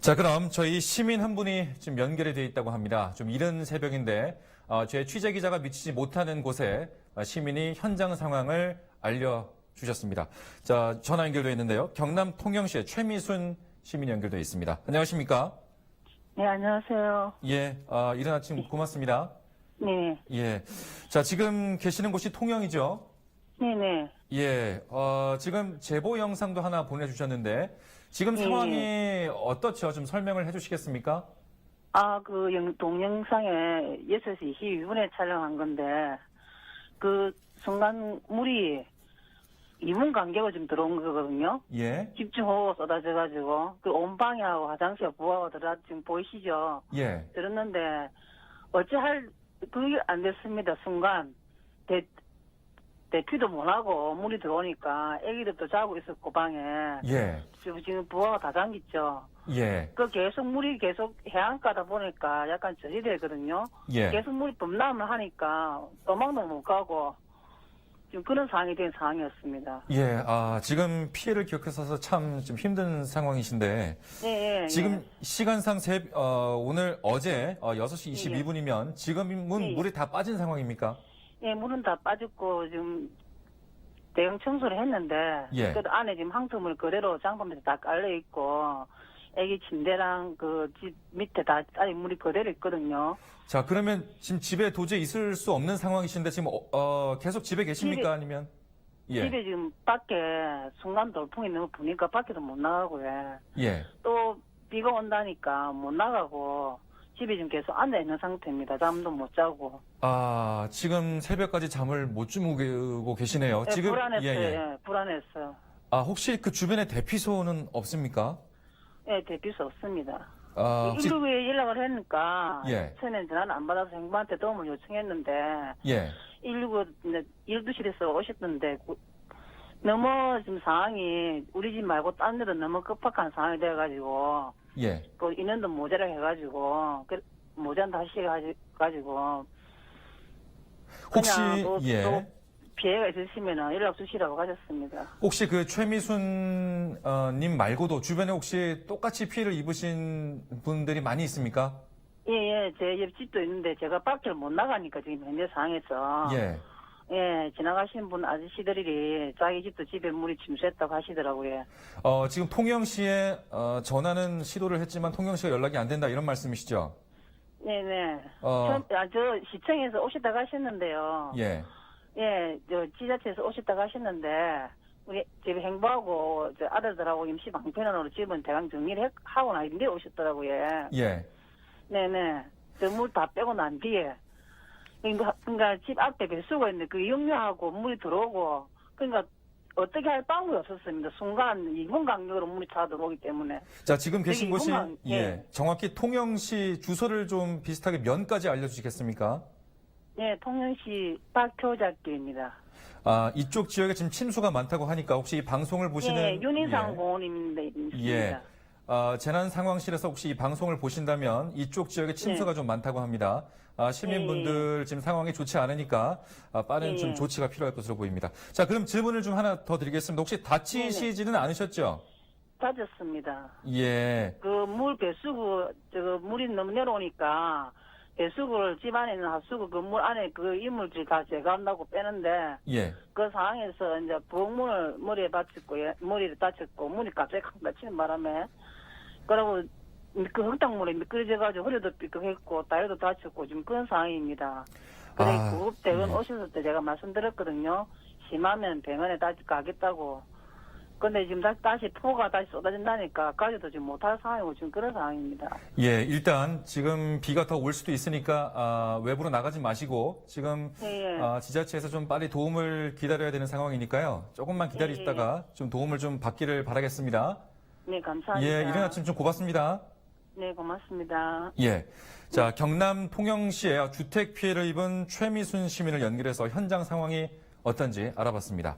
자, 그럼 저희 시민 한 분이 지금 연결이 되어 있다고 합니다. 좀 이른 새벽인데 어, 제 취재 기자가 미치지 못하는 곳에 어, 시민이 현장 상황을 알려주셨습니다. 자, 전화 연결되어 있는데요. 경남 통영시의 최미순 시민 연결되어 있습니다. 안녕하십니까? 네, 안녕하세요. 예, 아, 이른 아침 고맙습니다. 네, 예. 자, 지금 계시는 곳이 통영이죠? 네네. 예, 어, 지금 제보 영상도 하나 보내주셨는데 지금 예, 상황이 어떻죠? 좀 설명을 해주시겠습니까? 아, 그 영, 동영상에 6시 22분에 촬영한 건데, 그 순간 물이 2분 간격을 좀 들어온 거거든요. 예, 집중호우가 쏟아져가지고, 그 온방이하고 화장실 부하고 들어 지금 보이시죠? 예, 들었는데, 어찌할, 그게 안 됐습니다, 순간. 대, 대피도 못하고 물이 들어오니까 애기들도 자고 있었고, 방에. 예, 지금, 지금 부하가 다 잠겼죠. 예, 그 계속 물이 계속 해안가다 보니까 약간 저지되거든요. 예. 계속 물이 범람을 하니까 도망도 못 가고 지금 그런 상황이 된 상황이었습니다. 예, 아, 지금 피해를 기억해서 참 좀 힘든 상황이신데, 예, 예. 지금 시간상 새, 어, 오늘 어제 어, 6시 22분이면 지금은 예, 예. 물이 다 빠진 상황입니까? 예, 물은 다 빠졌고 지금 대형 청소를 했는데 예. 그 안에 지금 항토물 그대로 장판에서 다 깔려 있고 애기 침대랑 그 집 밑에 다 아직 물이 그대로 있거든요. 자, 그러면 지금 집에 도저히 있을 수 없는 상황이신데 지금 어, 어, 계속 집에 계십니까? 집에- 아니면? 예, 집에 지금 밖에 순간 돌풍이 너무 부니까 밖에도 못 나가고요. 예. 또 비가 온다니까 못 나가고 집에 지금 계속 앉아 있는 상태입니다. 잠도 못 자고. 아, 지금 새벽까지 잠을 못 주무고 계시네요. 예, 지금 불안했어요. 예, 예. 예, 불안했어요. 아, 혹시 그 주변에 대피소는 없습니까? 예, 대피소 없습니다. 아, 혹시 119에 연락을 했으니까 예. 처음엔 전화는 안 받아서 행부한테 도움을 요청했는데 예. 119 이제 12시에서 오셨던데 그- 너무 지금 상황이 우리 집 말고 딴 데로 너무 급박한 상황이 돼가지고 예. 그 인원도 모자라 해가지고 그 모자란 다시 해가지고 혹시 또- 예. 또 피해가 있으시면 연락 주시라고 하셨습니다. 혹시 그 최미순 어, 님 말고도 주변에 혹시 똑같이 피해를 입으신 분들이 많이 있습니까? 예, 예, 제 옆집도 있는데 제가 밖을 못 나가니까 지금 현재 상황에서 예. 예, 지나가신 분 아저씨들이 자기 집도 집에 물이 침수했다고 하시더라고요. 어, 지금 통영시에 어, 전화는 시도를 했지만 통영시가 연락이 안 된다 이런 말씀이시죠? 네네. 어. 저, 아, 저 시청에서 오셨다가 하셨는데요. 예. 예, 저 지자체에서 오셨다가 하셨는데 우리 집에 행보하고 저 아들들하고 임시 방편으로 집은 대강 정리를 해- 하고 난 뒤에 오셨더라고요. 예. 네네. 저 물 다 빼고 난 뒤에. 그러니까, 그러니까 집 앞에 배수가 있는데 그 역류하고 물이 들어오고 그러니까 어떻게 할 방법이 없었습니다. 순간 2분 간격으로 물이 차 들어오기 때문에. 자, 지금 계신 곳이 예. 예. 정확히 통영시 주소를 좀 비슷하게 면까지 알려 주시겠습니까? 네, 통영시 박효자교입니다. 아, 이쪽 지역에 지금 침수가 많다고 하니까 혹시 이 방송을 보시는 예, 윤인상 예. 공원입니다. 예. 아, 재난 상황실에서 혹시 이 방송을 보신다면 이쪽 지역에 침수가 좀 많다고 합니다. 아, 시민분들 지금 상황이 좋지 않으니까 아, 빠른 예, 좀 예. 조치가 필요할 것으로 보입니다. 자, 그럼 질문을 좀 하나 더 드리겠습니다. 혹시 다치시지는 않으셨죠? 빠졌습니다. 예. 그 물 배수구 저거 물이 너무 내려오니까 배수구를 집 안에 있는 하수구 그 물 안에 그 이물질 다 제거한다고 빼는데 예. 그 상황에서 이제 부엌문을 머리에 받쳤고 예, 머리를 다쳤고 문이 갑자기 확 닫히는 바람에 그리고 그 흙탕물이 미끄러져가지고 허리도 삐끗했고 다리도 다쳤고 지금 그런 상황입니다. 그래 아, 구급대원 예. 오셨을 때 제가 말씀드렸거든요. 심하면 병원에 다시 가겠다고. 근데 지금 다시, 다시 포가 다시 쏟아진다니까 가지도 지금 못할 상황이고 지금 그런 상황입니다. 예, 일단 지금 비가 더 올 수도 있으니까 아, 외부로 나가지 마시고 지금 예, 예. 아, 지자체에서 좀 빨리 도움을 기다려야 되는 상황이니까요. 조금만 기다리시다가 좀 도움을 좀 받기를 바라겠습니다. 네, 감사합니다. 예, 이른 아침 좀 고맙습니다. 네, 고맙습니다. 예. 자, 경남 통영시에 주택 피해를 입은 최미순 시민을 연결해서 현장 상황이 어떤지 알아봤습니다.